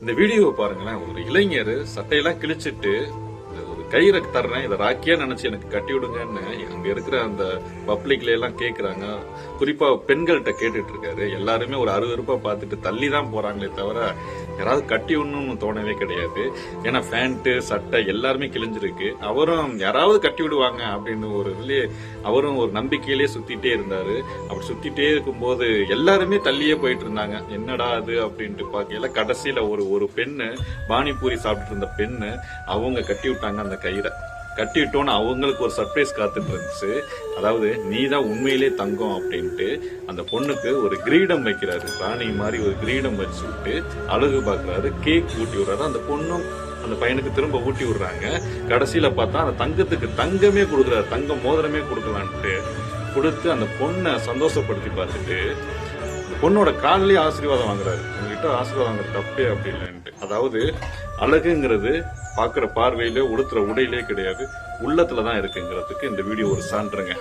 இந்த வீடியோவை பாருங்களேன். ஒரு இளைஞர் சட்டையெல்லாம் கிழிச்சிட்டு கையில தர்றேன் இதை ராக்கியா நினைச்சு எனக்கு கட்டி விடுங்கன்னு அங்க இருக்கிற அந்த பப்ளிக்ல எல்லாம் கேக்குறாங்க. குறிப்பா பெண்கள்கிட்ட கேட்டுட்டு இருக்காரு. எல்லாருமே ஒரு அருவருப்பா பார்த்துட்டு தள்ளி தான் போறாங்களே தவிர யாராவது கட்டி விடணும்னு தோணவே கிடையாது. ஏன்னா பேண்ட்டு சட்டை எல்லாருமே கிழிஞ்சிருக்கு. அவரும் யாராவது கட்டி விடுவாங்க அப்படின்னு ஒரு இதுலயே அவரும் ஒரு நம்பிக்கையிலே சுத்திட்டே இருந்தாரு. அப்படி சுத்திட்டே இருக்கும்போது எல்லாருமே தள்ளியே போயிட்டு இருந்தாங்க. என்னடா அது அப்படின்ட்டு பார்க்கையில கடைசியில ஒரு ஒரு பெண்ணு பானிபூரி சாப்பிட்டு இருந்த பெண்ணு அவங்க கட்டி விட்டாங்க அந்த கயிறை. கட்டிட்டோன்னு அவங்களுக்கு ஒரு சர்ப்ரைஸ் காத்துட்டு இருந்துச்சு. அதாவது நீ தான் உண்மையிலே தங்கம் அப்படின்ட்டு அந்த பொண்ணுக்கு ஒரு கிரீடம் வைக்கிறாரு. ராணி மாதிரி ஒரு கிரீடம் வச்சு விட்டு அழகு பார்க்குறாரு. கேக் ஊட்டி விடுறாரு. அந்த பொண்ணும் அந்த பையனுக்கு திரும்ப ஊட்டி விடுறாங்க. கடைசியில் பார்த்தா அந்த தங்கத்துக்கு தங்கமே கொடுக்குறாரு. தங்கம் மோதிரமே கொடுக்கலான்ட்டு கொடுத்து அந்த பொண்ணை சந்தோஷப்படுத்தி பார்த்துட்டு அந்த பொண்ணோட காலிலேயே ஆசீர்வாதம் வாங்குறாரு. உங்ககிட்ட ஆசீர்வாதம் வாங்குற தப்பே அப்படி இல்லைன்ட்டு அதாவது அழகுங்கிறது பார்க்குற பார்வையிலே உடுத்துற உடையிலே கிடையாது. உள்ளத்துல தான் இருக்குங்கிறதுக்கு இந்த வீடியோ ஒரு சான்றுங்க.